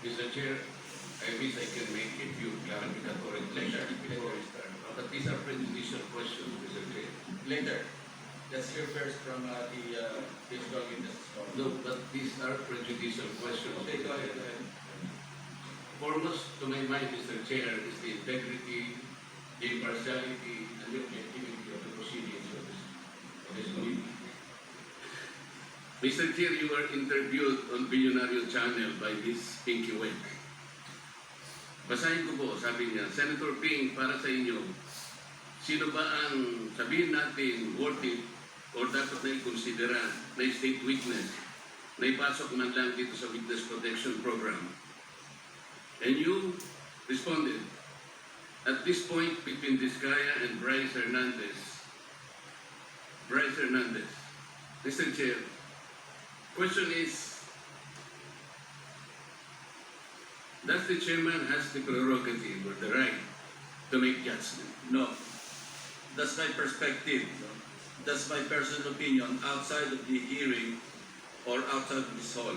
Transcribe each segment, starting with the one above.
Mr. Chair, I wish I can make a few clarificatory questions before we start. But these are prejudicial questions, Mr. Chair. Later. Let's hear first from uh, the uh, physical witnesses. No, but these are prejudicial questions. Okay, go ahead, go ahead. Foremost to my mind, Mr. Chair, is the integrity, the impartiality, and the objectivity Mr. Chair, you were interviewed on Billionario Channel by this Pinky Wek. Basahin ko po, sabi niya, Senator Ping, para sa inyo, sino ba ang sabihin natin worth it or dapat na ikonsidera na state witness na ipasok man lang dito sa Witness Protection Program? And you responded, at this point between Vizcaya and Bryce Hernandez, Bryce Hernandez, Mr. Chair, question is, does the chairman has the prerogative or the right to make judgment? No. That's my perspective. That's my personal opinion outside of the hearing or outside of this hall.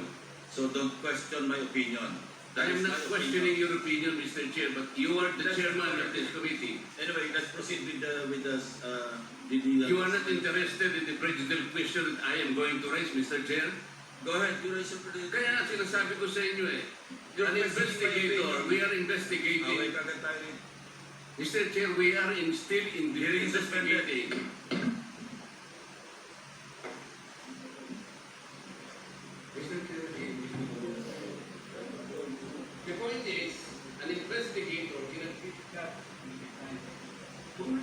So don't question my opinion. That am is not my questioning opinion. your opinion, Mr. Chair, but you are the That's chairman of correct. this committee. Anyway, let's proceed with the with the uh, the, You are not interested in the prejudicial question that I am going to raise, Mr. Chair? Go ahead, you raise your predicament. Kaya nga sinasabi ko sa inyo eh, You're an questioning my investigator, opinion. we are investigating. tayo rin. Mr. Chair, we are in, still in the Hearing suspended. investigating. Mr. Chair, the point is, an investigator cannot be Kung dyan, ang importante rito is the objectivity of the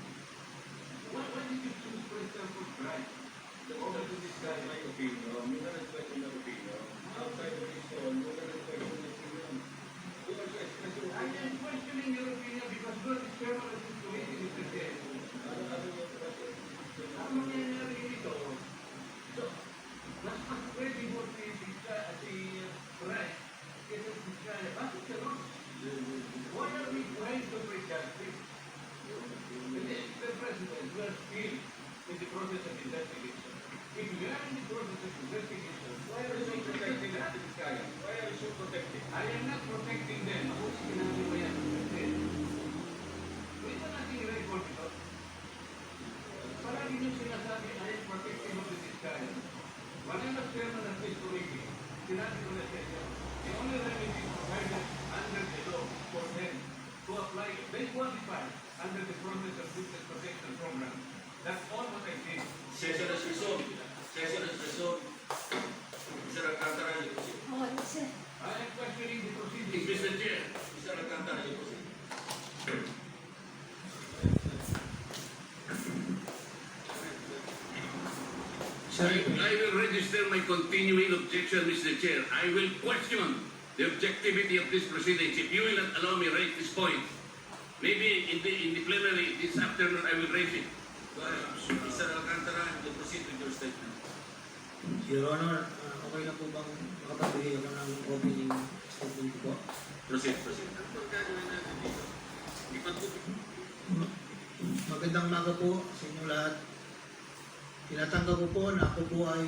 President, field in the process of investigation. If we are in the process of investigation, why are you so that? guy? Why are you so protected? I am not protecting register my continuing objection, Mr. Chair. I will question the objectivity of this proceedings. If you will not allow me raise this point, maybe in the, in the plenary this afternoon, I will raise it. Mr. Alcantara, you proceed with your statement. Your Honor, ah, okay na po bang makapagbigay ako ng opening statement po? Proceed, proceed. Ano bang gagawin natin dito? Ipag- Magandang umaga po sa inyo lahat. Tinatanggap ko po na ako po ay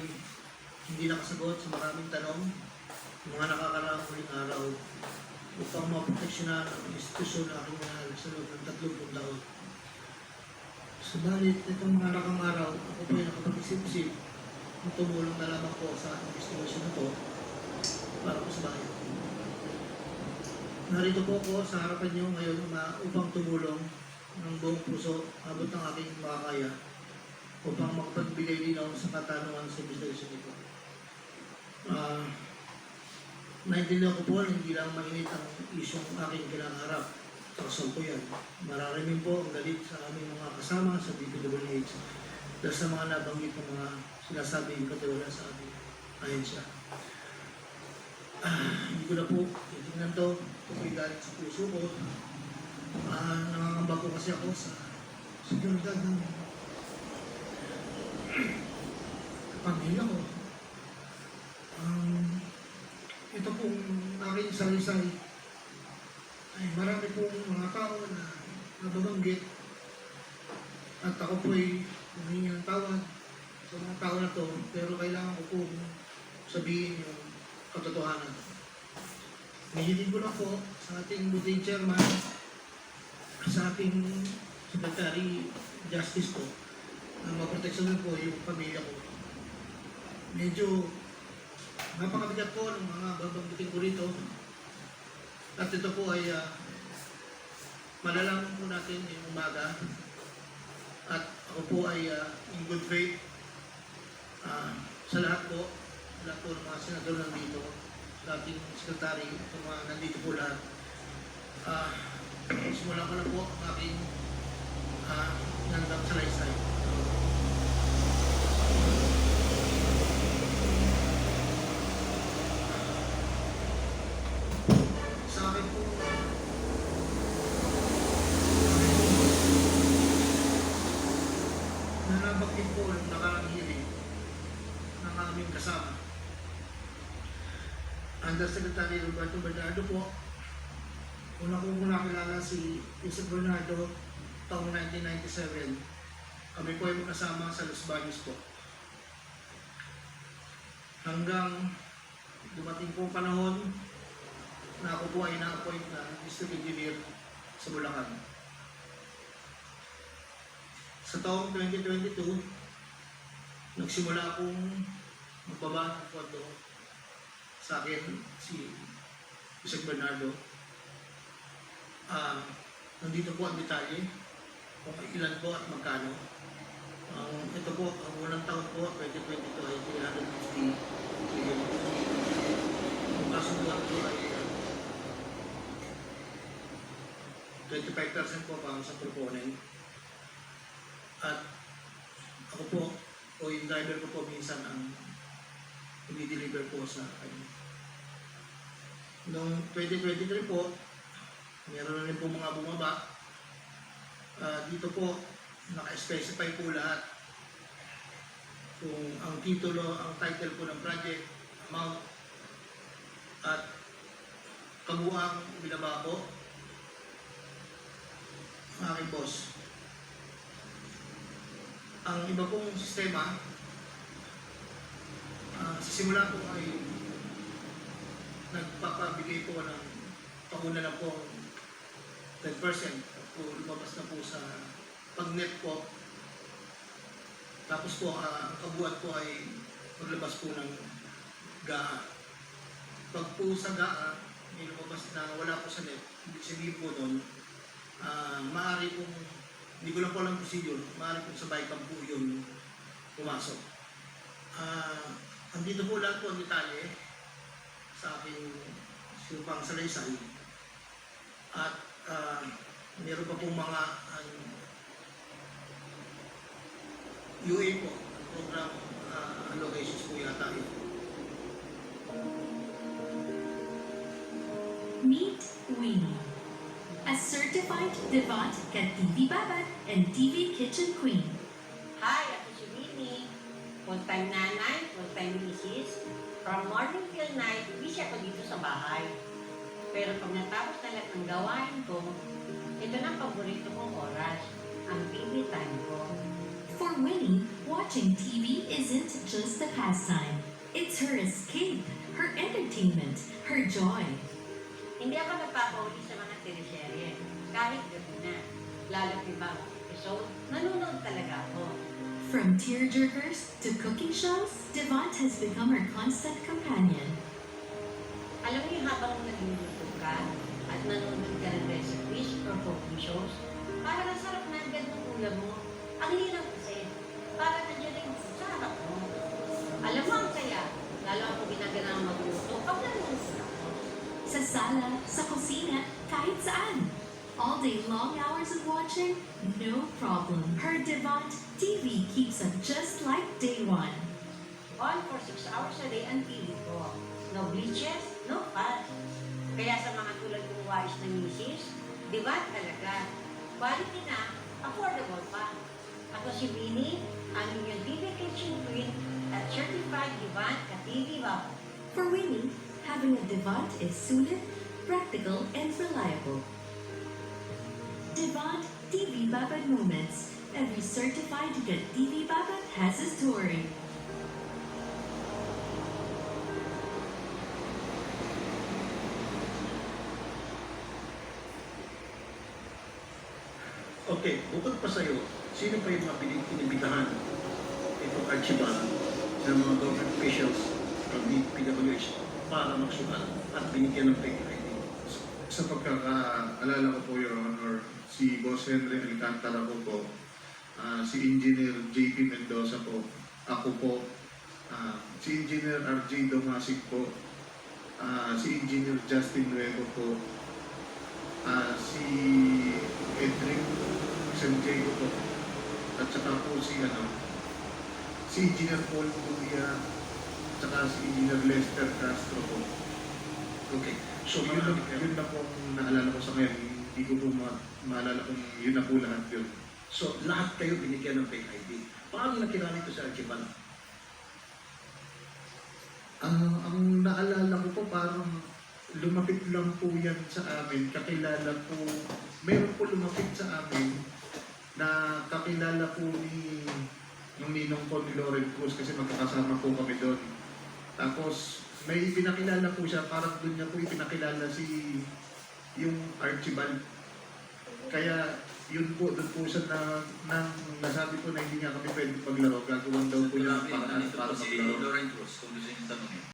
hindi nakasagot sa maraming tanong ng mga nakakaraang huling araw upang maproteksyonan ang institusyon na aking mahal sa loob ng 30 taon. Subalit, itong mga nakang araw, ako po ay nakapag-isip-isip na tumulong na lamang po sa investigasyon na to para po sa bayan. Narito po ako sa harapan niyo ngayon upang tumulong ng buong puso abot ng aking makakaya upang makapagbigay linaw sa katanungan sa investigasyon ito. Ah, naintindihan ko po hindi lang mainit ang isyong aking kinaharap sa kasalukuyan. Mararamin po ang galit sa aming mga kasama sa DPWH dahil sa mga nabanggit ng mga sinasabing katiwala sa ating ahensya. Ah, hindi ko na po titignan to. Ito po'y galit sa puso ko. Ah, nangangamba po kasi ako sa seguridad ng pamilya ko. Um, ito pong aking sari-sari ay marami pong mga tao na nababanggit at ako po ay humingi ng tawad sa mga tao na to pero kailangan ko pong sabihin yung katotohanan. Hinihiling ko lang po sa ating buting chairman sa ating secretary justice po na maproteksyonan po yung pamilya ko. Medyo napakabigat po ng mga babanggitin ko rito. At ito po ay uh, malalaman po natin yung umaga. At ako po ay ah, in good faith ah, sa lahat po, lahat po ng mga senador nandito, sa ating sekretary, sa mga nandito po lahat. Ah, simulan ko na po ang aking uh, nandang salaysay. Sa akin po, nanabagin po ng nakarang hearing ng aming kasama. Undersecretary Roberto Bernardo po, una ko po nakilala si Yusuf Bernardo taong 1997. Kami po ay magkasama sa Los Baños po. Hanggang dumating po panahon na ako po ay na-appoint na district engineer sa Bulacan. Sa taong 2022, nagsimula akong magbaba ng pondo sa akin si Yusek Bernardo. Ah, nandito po ang detalye kung ilan po at magkano. Ang ito po, ang unang taon po, 2022 ay 350 million. Ang kasunduan po ay ah, 25% po para sa proponent. At ako po, o yung driver ko po minsan ang i-deliver po sa kanya. Noong 2023 po, meron na rin po mga bumaba. Ah, dito po, naka-specify po lahat kung ang titulo, ang title po ng project, amount, at kabuang binaba po aking boss. Ang iba pong sistema, ah, sa simula po ay nagpapabigay po ng pauna lang po 10% po lumabas na po sa pag-net po. Tapos po, ah, ang kabuat po ay maglabas po ng GAA. Pag po sa GAA, may lumabas na wala po sa net, ibig sabihin po doon, ah maaari pong, hindi ko lang po alam procedure, maaari pong sa bycam po yun pumasok. Ah, andito po lahat po ang detalye sa aking silupang salaysay. At ah, meron pa pong mga ano, UA po, program ah, allocations po yata yun. Meet Weenie, a certified Devant Kat TV Babat and TV Kitchen Queen. Full-time nanay, full-time misis. From morning till night, busy ako dito sa bahay. Pero pag natapos na lahat ng gawain ko, ito na ang paborito kong oras, ang TV time ko. For Winnie, watching TV isn't just a pastime. It's her escape, her entertainment, her joy. Hindi ako nagpapauli sa mga teleserye, kahit gabi na. Bagong episode, nanonood talaga ako. From tearjerkers to cooking shows, Devant has become her constant companion. Alam niyo habang nagluluto ka at nanonood ka ng recipes or cooking shows, parang ang sarap na agad ng ulam mo. Ang hirap kasi, parang nandiyan rin sa harap mo. Alam mo ang saya, lalo ako ginagana magluto pag nanonood ako. Sa sala, sa kusina, kahit saan. All day long hours of watching, no problem. Her Devant TV keeps up just like day one. On for 6 hours a day ang TV ko. No bleaches, no fat. Kaya sa mga tulad kong wise na misis, ba talaga? Quality na, affordable pa. Ako si Winnie, ang inyong TV Kitchen Queen at TV ba? For Winnie, having a Devant is suited, practical, and reliable. Devant TV Babad Moments. Every certified good TV Babad has a story. Okay, bukod pa sa'yo, sino pa yung mga pinig- inibitahan itong archival ng mga government officials from the PWH para magsugal at binigyan ng fake ID? Sa pagkakaalala ko po, Your Honor, si Boss Henry Alcantara po po, ah, si Engineer JP Mendoza po, ako po, ah, si Engineer RJ Domasik po, ah, si Engineer Justin Nuevo po, ah, si Edric Sanjay po, at saka po si ano, si Engineer Paul Buya, at saka si Engineer Lester Castro po. So yun, kayo. yun na po ang naalala ko sa ngayon. Hindi ko po ma- maalala kung yun na po lahat yun. So lahat kayo binigyan ng fake ID. Paano nakilala ito sa archival? Ah, ang naalala ko po parang lumapit lang po yan sa amin. Kakilala po, mayroon po lumapit sa amin na kakilala po ni yung ninong po ni Lauren Cruz kasi magkakasama po kami doon. Tapos may ipinakilala po siya, parang doon niya po ipinakilala si yung Archibald. Kaya yun po, doon po siya na, nang nasabi po na hindi nga kami pwede maglaro, gagawin daw po niya para si maglaro. Lauren Cruz, kung gusto niyo tanongin.